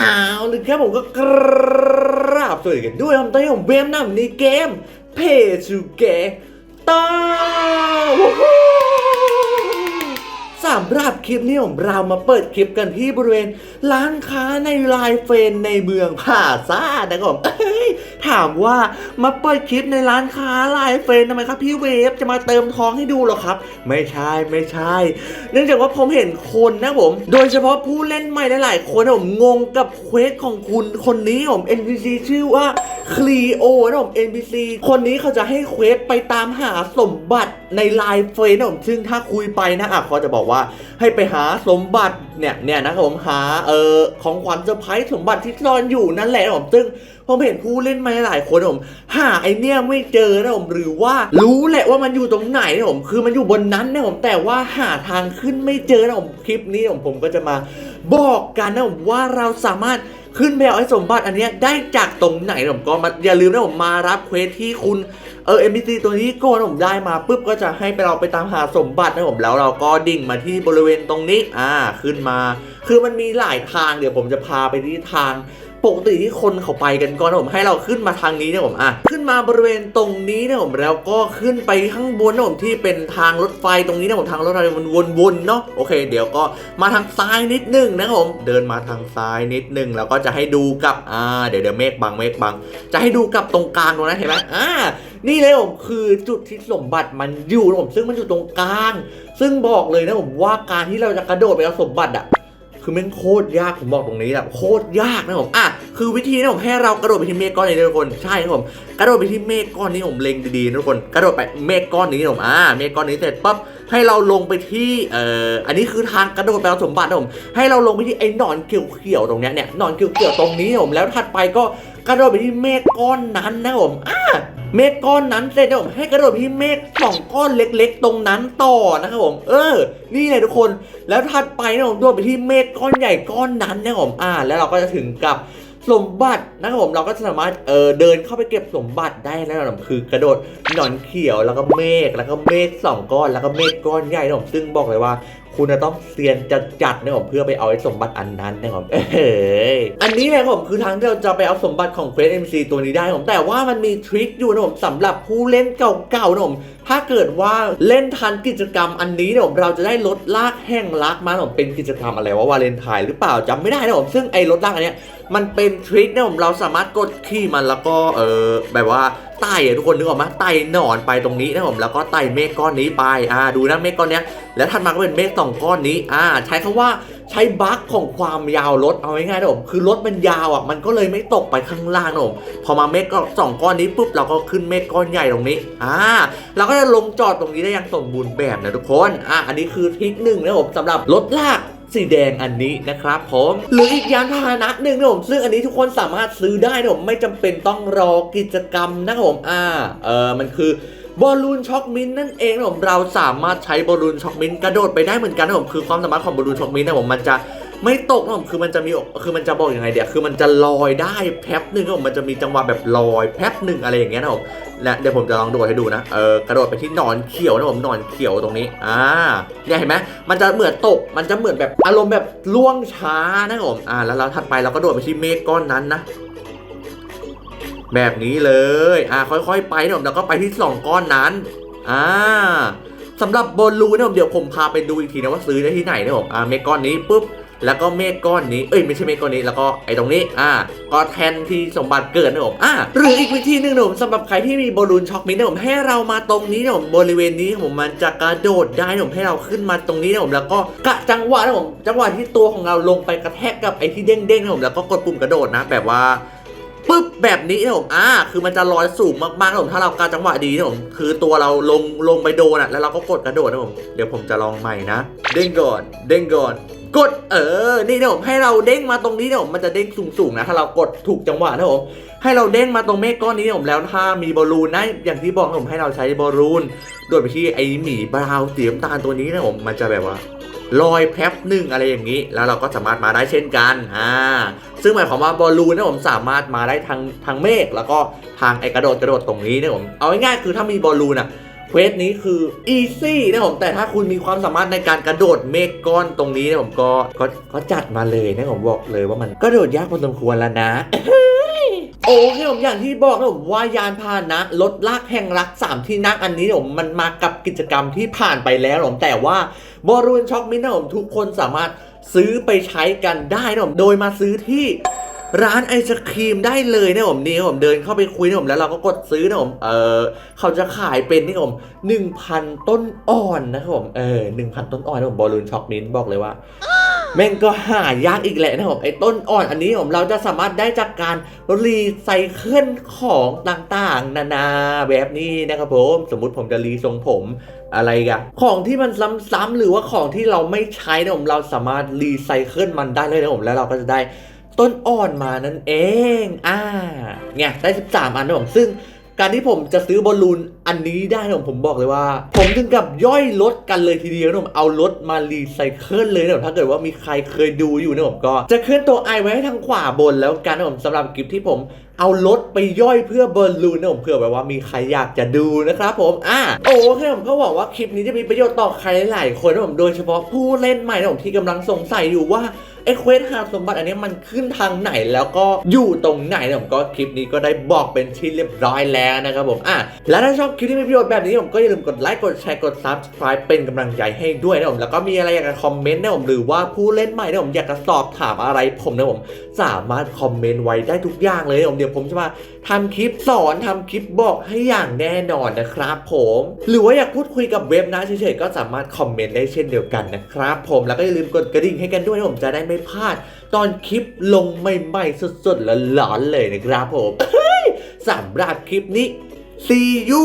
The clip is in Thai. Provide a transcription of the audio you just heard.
อ้าวหรือครับผมก็กราบสวัสดีกันด้วยผมตอนนี้ผมเบมนำในเกม Pay to Get ต่อวู้ฮู้สำหรับคลิปนี้ผมเรามาเปิดคลิปกันที่บริเวณร้านค้าในไลน์เฟนในเมืองผาซ่านะครับผม ถามว่ามาเปิดคลิปในร้านค้าไลน์เฟนทำไมครับพี่เวฟจะมาเติมทองให้ดูหรอครับ ไม่ใช่ไม่ใช่ เนื่องจากว่าผมเห็นคนนะผม โดยเฉพาะผู้เล่นใหม่หลายๆคนนะผมงงกับเควสของคุณคนนี้ผม NPC ชื่อว่าคลีโอนะผม NPC คนนี้เขาจะให้เควสไปตามหาสมบัติในไลน์เฟนนะผมซึ่งถ้าคุยไปนะอะเขาจะบอกว่าให้ไปหาสมบัติเนี่ยเนี่ยนะครับผมหาเออของขวัญเซอร์ไพรส์สมบัติที่ซ่อนอยู่นั่นแหละนะผมซึ่งผมเห็นผู้เล่นมาหลายคนผมหาไอเนี่ยไม่เจอนะผมหรือว่ารู้แหละว่ามันอยู่ตรงไหนนะผมคือมันอยู่บนนั้นนะผมแต่ว่าหาทางขึ้นไม่เจอนะผมคลิปนี้ผมผมก็จะมาบอกกันนะผมว่าเราสามารถขึ้นไปเอาไอ้สมบัติอันเนี้ยได้จากตรงไหนนะผมก็มาอย่าลืมนะผมมารับเควสที่คุณเออ NPC ตัวนี้ก่อนผมได้มาปุ๊บก็จะให้ไปเราไปตามหาสมบัตินะผมแล้วเราก็ดิ่งมาที่บริเวณตรงนี้อ่าขึ้นมา คือมันมีหลายทางเดี๋ยวผมจะพาไปที่ทาง ปกติที่คนเขาไปกันก่อนนะผมให้เราขึ้นมาทางนี้นะผมอะขึ้นมาบริเวณตรงนี้นะผมแล้วก็ขึ้นไปข้างบนนะผมที่เป็นทางรถไฟตรงนี้นะผมทางรถไฟมันวนๆเนาะโอเค เดี๋ยวก็มาทางซ้ายนิดนึงนะครับผมเดินมาทางซ้ายนิดนึงแล้วก็จะให้ดูกับอ่าเดี๋ยวเดี๋ยวเมฆบังเมฆบัง จะให้ดูกับตรงกลางตรงนั้นเห็นไหมอ่านี่เลยผมคือจุดที่สมบัติมันอยู่นะผมซึ่งมันอยู่ตรงกลาง ซึ่งบอกเลยนะผมว่าการที่เราจะกระโดดไปเอาสมบัติอะ คือแม่งโคตรยากผมบอกตรงนี้แหละโคตรยากนะผมอะคือวิธีนะผมให้เรากระโดดไปที่เมฆก้อนนี้นะทุกคนใช่ครับผมกระโดดไปที่เมฆก้อนนี้ผมเล็งดีๆนะทุกคนกระโดดไปเมฆก้อนนี้นะผมอ่าเมฆก้อนนี้เสร็จปั๊บให้เราลงไปที่เอ่ออันนี้คือทางกระโดดไปเอาสมบัตินะผมให้เราลงไปที่ไอ้หนอนเขียวๆตรงเนี้ยเนี่ยหนอนเขียวๆตรงนี้นะผมแล้วถัดไปก็กระโดดไปที่เมฆก้อนนั้นนะผมอ่า เมฆก้อนนั้นเสร็จแล้วผมให้กระโดดที่เมฆสองก้อนเล็ก ๆ ตรงนั้นต่อนะครับผม เออ นี่เลยทุกคน แล้วถัดไปนะผมโดดไปที่เมฆก้อนใหญ่ก้อนนั้นนะครับผม อ่า แล้วเราก็จะถึงกับสมบัตินะครับผมเราก็สามารถเออเดินเข้าไปเก็บสมบัติได้แล้วนะครับผมคือกระโดดหนอนเขียวแล้วก็เมฆแล้วก็เมฆสองก้อนแล้วก็เมฆก้อนใหญ่นะครับผมซึ่งบอกเลยว่าคุณจะต้องเซียนจัดจัดนะครับผมเพื่อไปเอาไอ้สมบัติอันนั้นนะครับผมเอ้ยอันนี้เลยครับผมคือทางที่เราจะไปเอาสมบัติของเควสเอ็มซีตัวนี้ได้ผมแต่ว่ามันมีทริคอยู่นะผมสำหรับผู้เล่นเก่าๆนะผมถ้าเกิดว่าเล่นทันกิจกรรมอันนี้นะผมเราจะได้ลดลากแห่งรักมาผมเป็นกิจกรรมอะไรว่าวาเลนไทน์หรือเปล่าจำไม่ได้นะผมซึ่งไอ้ลดลากอันเนี้ยมันเป็นทริคนะผมเราสามารถกดขี่มันแล้วก็เออแบบว่า ไต่อะทุกคนนึกออกไหมไต่หนอนไปตรงนี้นะผมแล้วก็ไต่เมฆก้อนนี้ไปอ่าดูนะเมฆก้อนเนี้ยแล้วถัดมาก็เป็นเมฆสองก้อนนี้อ่าใช้คำว่าใช้บั๊กของความยาวรถเอาง่ายๆนะผมคือรถมันยาวอะมันก็เลยไม่ตกไปข้างล่างนะผมพอมาเมฆก็สองก้อนนี้ปุ๊บเราก็ขึ้นเมฆก้อนใหญ่ตรงนี้อ่าเราก็จะลงจอดตรงนี้ได้อย่างสมบูรณ์แบบนะทุกคนอ่าอันนี้คือทริคหนึ่งนะผมสำหรับรถลาก สีแดงอันนี้นะครับผมหรืออีกยานพาหนะหนึ่งนะผมซึ่งอันนี้ทุกคนสามารถซื้อได้นะผมไม่จำเป็นต้องรอกิจกรรมนะผมอ่าเออมันคือบอลลูนช็อกมินนั่นเองนะผมเราสามารถใช้บอลลูนช็อกมินกระโดดไปได้เหมือนกันนะผมคือความสามารถของบอลลูนช็อกมินนะผมมันจะ ไม่ตกนะผมคือมันจะมีคือมันจะบอกยังไงเดี๋ยวคือมันจะลอยได้แป๊บหนึ่งนะผมมันจะมีจังหวะแบบลอยแป๊บหนึ่งอะไรอย่างเงี้ยนะผมและเดี๋ยวผมจะลองโดดให้ดูนะเออกระโดดไปที่หนอนเขียวนะผมหนอนเขียวตรงนี้อ่าเนี่ยเห็นไหมมันจะเหมือนตกมันจะเหมือนแบบอารมณ์แบบล่วงช้านะครับผมอ่าแล้วเราถัดไปเราก็โดดไปที่เมฆก้อนนั้นนะแบบนี้เลย อ่า ค่อยๆ ไปนะผมแล้วก็ไปที่สองก้อนนั้น อ่าสำหรับบอลลูนนะผมเดี๋ยวผมพาไปดูอีกทีนะว่าซื้อได้ที่ไหนนะผม อ่า เมฆก้อนนี้ปุ๊บ แล้วก็เมฆก้อนนี้ เอ้ยไม่ใช่เมฆก้อนนี้ แล้วก็ไอ้ตรงนี้ อ่า ก็แทนที่สมบัติเกิดนะผม อ่า หรืออีกวิธีหนึ่งนะผมสำหรับใครที่มีบอลลูนช็อกมินนะผม ให้เรามาตรงนี้นะผม บริเวณนี้นะผมมันจะกระโดดได้นะผม ให้เราขึ้นมาตรงนี้นะผม แล้วก็กะจังหวะนะผม จังหวะที่ตัวของเราลงไปกระแทกกับไอ้ที่เด้งๆนะผม แล้วก็กดปุ่มกระโดดนะ แบบว่าปึ๊บแบบนี้นะผมอ่า คือมันจะลอยสูงมากๆนะผมถ้าเราการจังหวะดีนะผมคือตัวเราลงลงไปโดนอะแล้วเราก็กดกระโดดนะผมเดี๋ยวผมจะลองใหม่นะ เด้งก่อนเด้งก่อน กดเออ นี่นะผมให้เราเด้งมาตรงนี้นะผมมันจะเด้งสูงๆนะถ้าเรากดถูกจังหวะนะผมให้เราเด้งมาตรงเมฆก้อนนี้นะผมแล้วถ้ามีบอลลูนนะอย่างที่บอกนะผมให้เราใช้บอลลูนโดดไปที่ไอหมีบราวน์สีน้ำตาลตัวนี้นะผมมันจะแบบว่าลอยแป๊บหนึ่งอะไรอย่างนี้ แล้วเราก็สามารถมาได้เช่นกันอ่าซึ่งหมายความว่าบอลลูนนะผมสามารถมาได้ทางทางเมฆแล้วก็ทางไอกระโดดกระโดดตรงนี้นะผมเอาง่ายๆคือถ้ามีบอลลูนอะ เควสนี้คือ easy นะผมแต่ถ้าคุณมีความสามารถในการกระโดดเมฆก้อนตรงนี้นะผมก็ก็ก็จัดมาเลยนะผมบอกเลยว่ามันกระโดดยากพอสมควรแล้วนะโอเคผมอย่างที่บอกนะผมว่ายานพาหนะรถลากแห่งรักสามที่นั่งอันนี้ผมมันมากับกิจกรรมที่ผ่านไปแล้วผมแต่ว่าบอรูนช็อกมินนะผมทุกคนสามารถซื้อไปใช้กันได้นะผมโดยมาซื้อที่ ร้านไอศครีมได้เลยนะผมนี่ผมเดินเข้าไปคุยนะผมแล้วเราก็กดซื้อนะผมเออเขาจะขายเป็นนี่ผมหนึ่งพันต้นอ่อนนะครับผมเออหนึ่งพันต้นอ่อนนะผมบอลลูนช็อกมินบอกเลยว่าแม่งก็หายากอีกแหละนะผมไอ้ต้นอ่อนอันนี้ผมเราจะสามารถได้จากการรีไซเคิลของต่างๆ นานาแบบนี้นะครับผมสมมุติผมจะรีทรงผมอะไรกันของที่มันซ้ำๆหรือว่าของที่เราไม่ใช้นะผมเราสามารถรีไซเคิลมันได้เลยนะผมแล้วเราก็จะได้ ต้นอ่อนมานั่นเอง อ่า เนี่ย ได้ 13 อันนะผม ซึ่งการที่ผมจะซื้อบอลลูนอันนี้ได้นะผมบอกเลยว่า ผมถึงกับย่อยรถกันเลยทีเดียวนะผมเอารถมารีไซเคิลเลยนะผมถ้าเกิดว่ามีใครเคยดูอยู่นะผมก็ จะเคลื่อนตัวไอไว้ให้ทางขวาบนแล้วกันนะผมสำหรับคลิปที่ผมเอารถไปย่อยเพื่อบอลลูนนะผมเผื่อแบบว่ามีใครอยากจะดูนะครับผมอะโอเคผมก็หวังว่าคลิปนี้จะมีประโยชน์ต่อใครหลายๆคนนะผมโดยเฉพาะผู้เล่นใหม่นะผมที่กำลังสงสัยอยู่ว่าไอ้เควสหาสมบัติอันนี้มันขึ้นทางไหนแล้วก็อยู่ตรงไหนนะผมก็คลิปนี้ก็ได้บอกเป็นที่เรียบร้อยแล้วนะครับผมอะแล้วถ้าชอบคลิปที่มีประโยชน์แบบนี้ผมก็อย่าลืมกดไลค์กดแชร์กด subscribe เป็นกำลังใจให้ด้วยนะผมแล้วก็มีอะไรอยากจะคอมเมนต์นะผมหรือว่าผู้เล่นใหม่นะผมอยากจะสอบถามอะไรผมนะผมสามารถคอมเมนต์ไว้ได้ทุกอย่างเลยนะผมเดี๋ยวผมจะมาทำคลิปสอนทำคลิปบอกให้อย่างแน่นอนนะครับผมหรือว่าอยากพูดคุยกับเว็บนะเฉยๆก็สามารถคอมเมนต์ได้เช่นเดียวกันนะครับผมแล้วก็อย่าลืมกดกระดิ่งให้กันด้วยนะผมจะได้ไม่พลาด ตอนคลิปลงใหม่ๆสดๆและหลอนๆเลยนะครับผมสำหรับคลิปนี้ see you